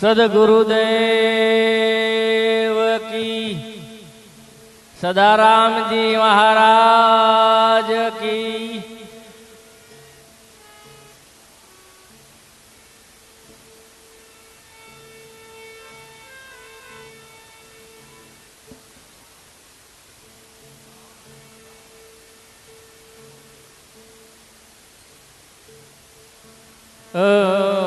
સદગુરુદેવ કી સદારામજી મહારાજ કી. હરી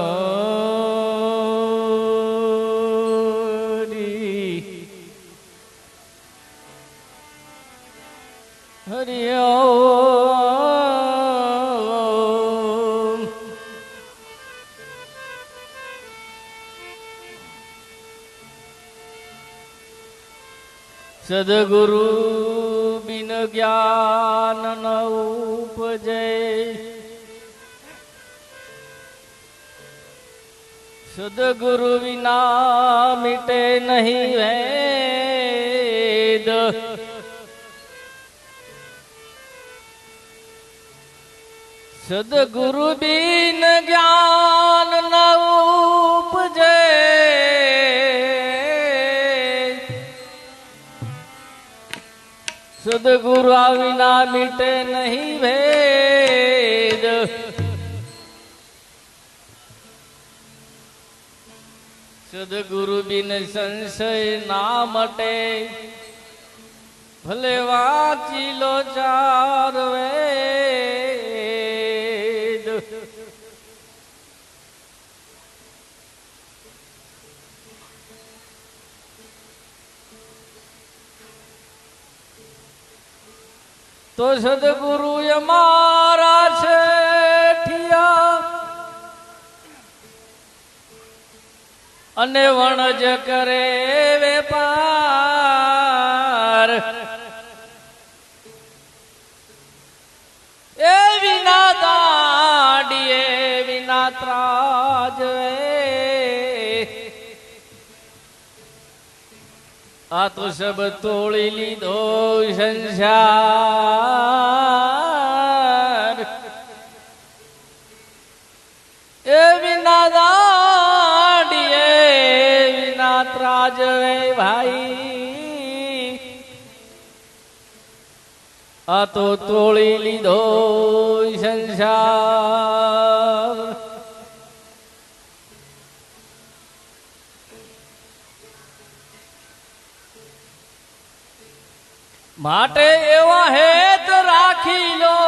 સદગુરુ બિન જ્ઞાન ન ઉપજે સદગુરુ વિના મિટે નહીં વેદ સદગુરુ બિન જ્ઞાન ન ઉપજે. સદગુરુ વિના મીટે નહીં ભેદ. સદગુરુ બિન સંશય ના મટે. ભલે વાંચી લો ચાર વેદ. તો સદગુરુ અમારા છે અને વણજ કરે વેપાર. એ વિના દાડીએ, વિના ત્રાજ આ તો સબ તોડી લીધો સંસાર. આ તો તોડી લીધો સંસાર. માટે એવા હેત રાખી લો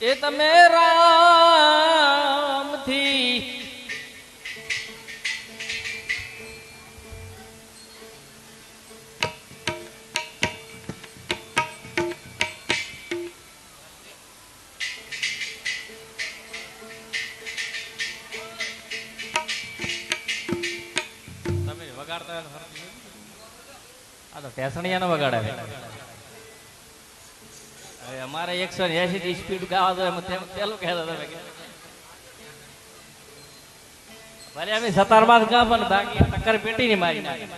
એ તમે રામથી ટેસણિયા ન વગાડાવે હવે અમારે એકસો એસી ની સ્પીડ ગાવા તો એમાં પેલું કહેતા તમે ભલે અમે સતાર બાદ ગા પણ બાકી ટક્કર પેટી ની મારી નાખી.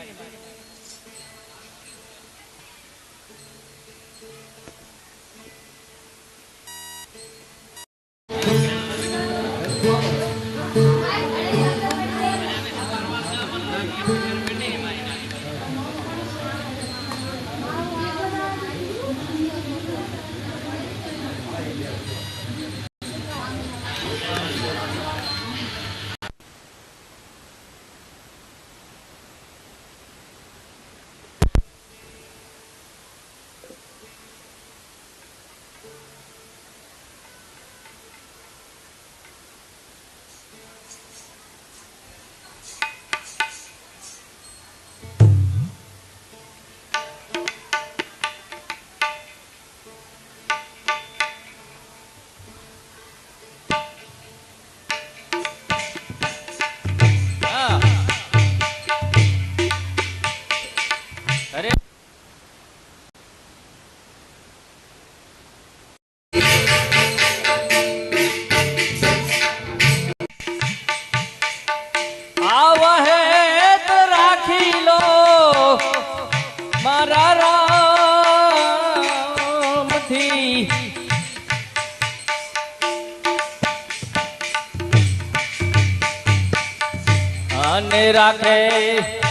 રાખે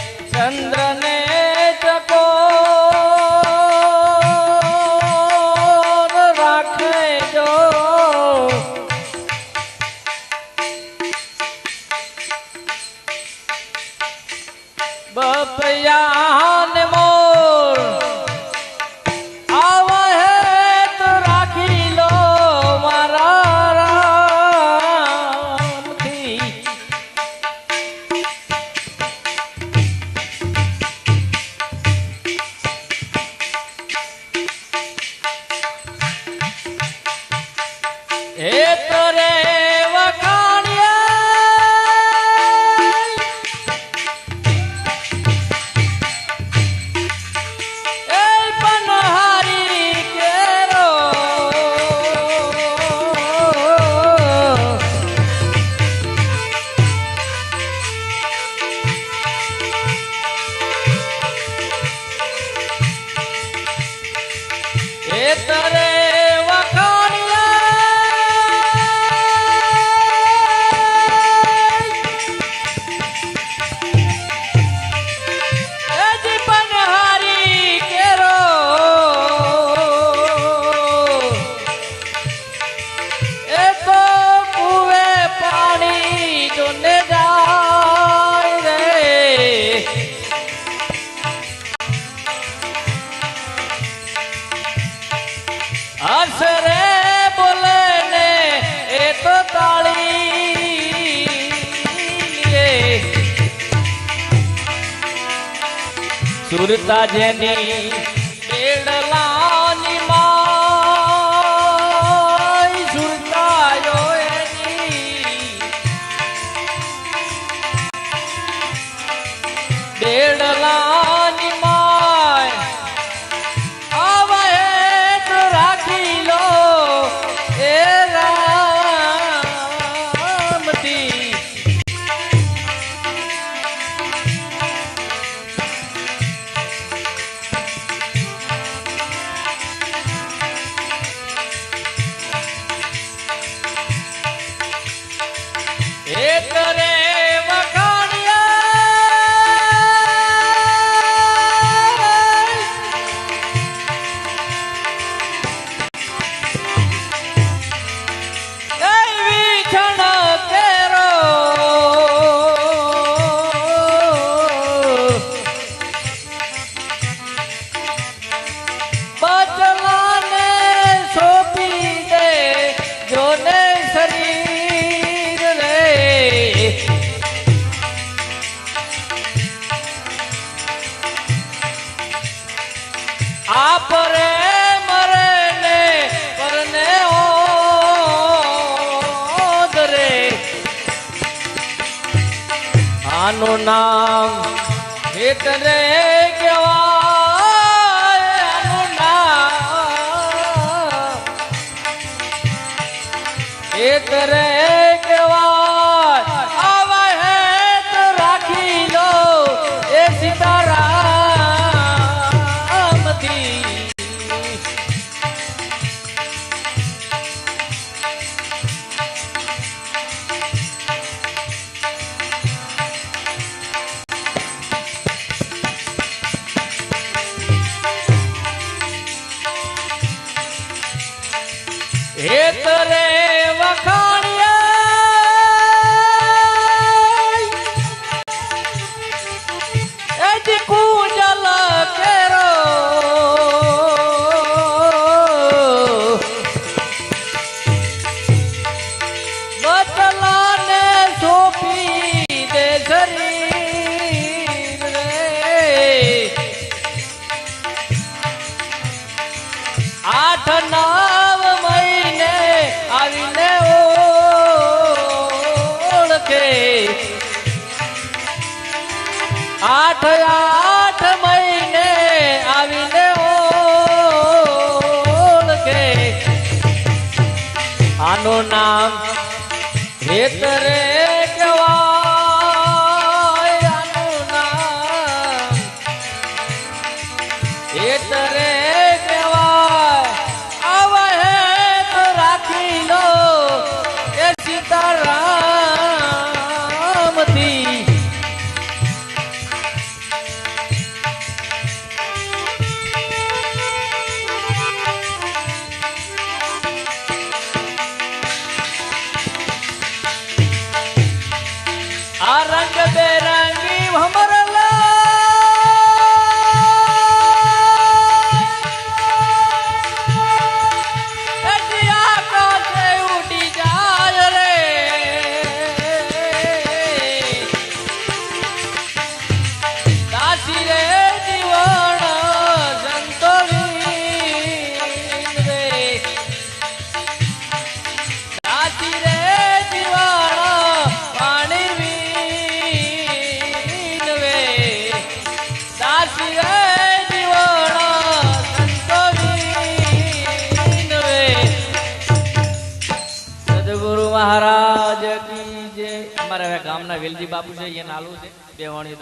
એ સુરતા જેની આનું નામ હેતરે ગામના વેલજી બાપુ છે, એ નાલું છે, બે વાણી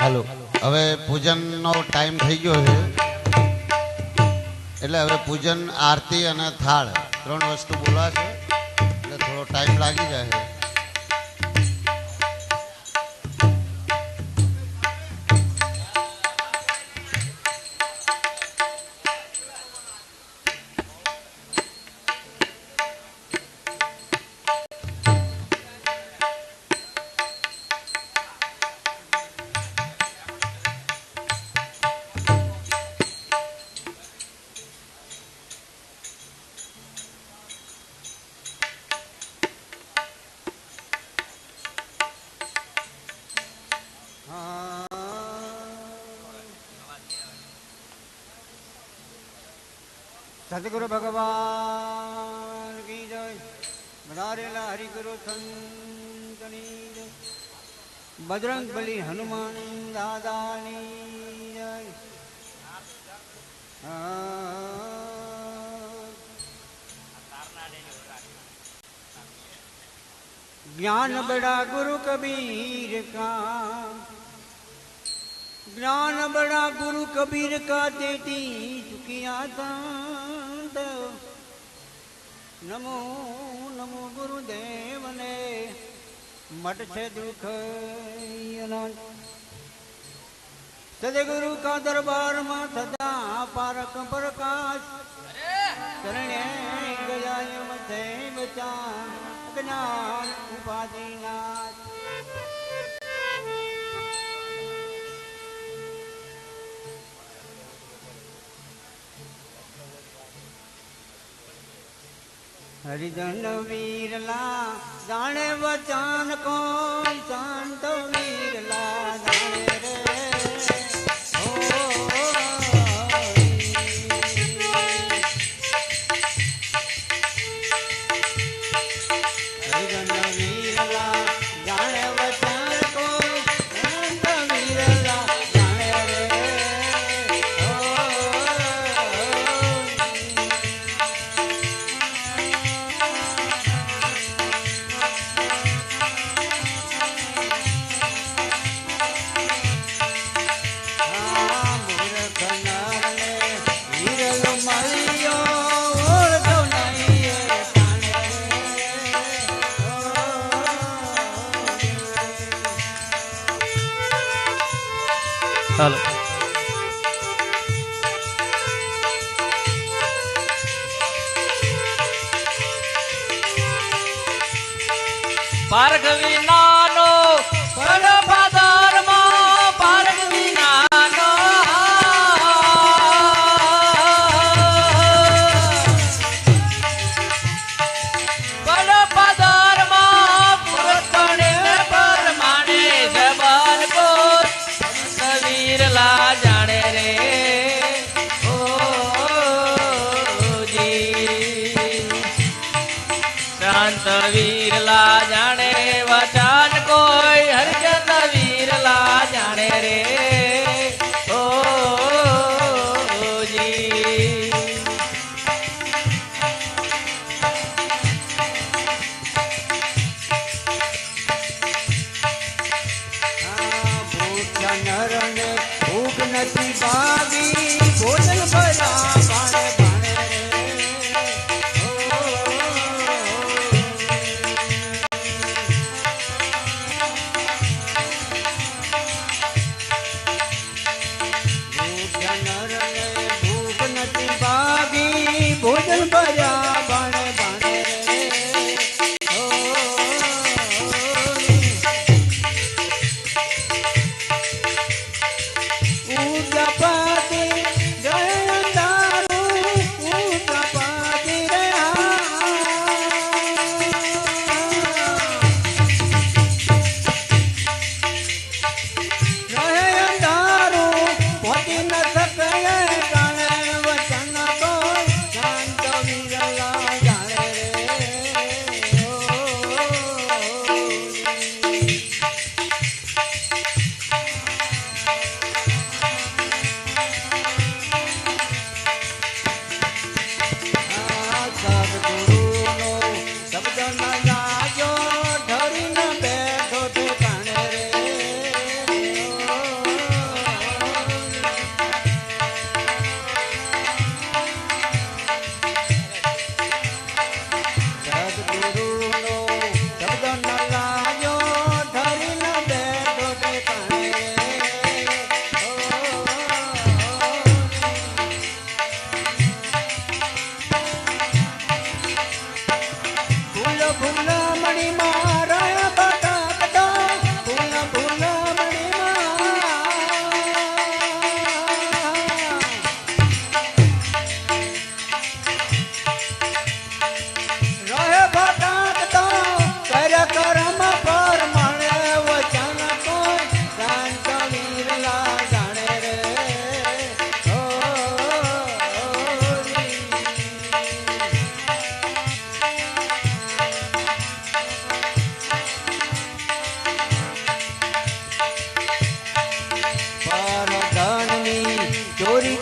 હાલો, હવે પૂજનનો ટાઈમ થઈ ગયો છે. એટલે હવે પૂજન, આરતી અને થાળ, ત્રણ વસ્તુ બોલાશે, એટલે થોડો ટાઈમ લાગી જાય. सतगुरु भगवान की जय। बनारेला हरि गुरु संतनी जय। बजरंग बली हनुमान दादानी जय। ज्ञान बड़ा गुरु कबीर का। ज्ञान बड़ा गुरु कबीर का देती चुकिया था નમો નમો ગુરુદેવને. મટશે દુઃખ સદગુરુ કા દરબારમાં સદા પારક પ્રકાશ. શરણે ગયા મથે બચા જ્ઞાન ઉપાધિ ના હરિજન વીરલા જાણે વચન કોણ શાંત વીરલા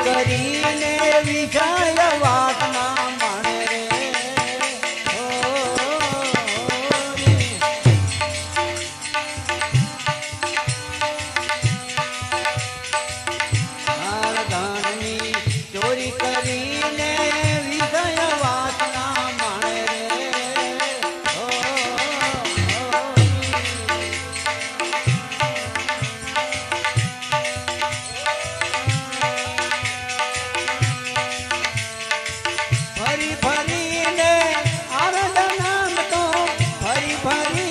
કરીને વિષય વાતમાં Paris.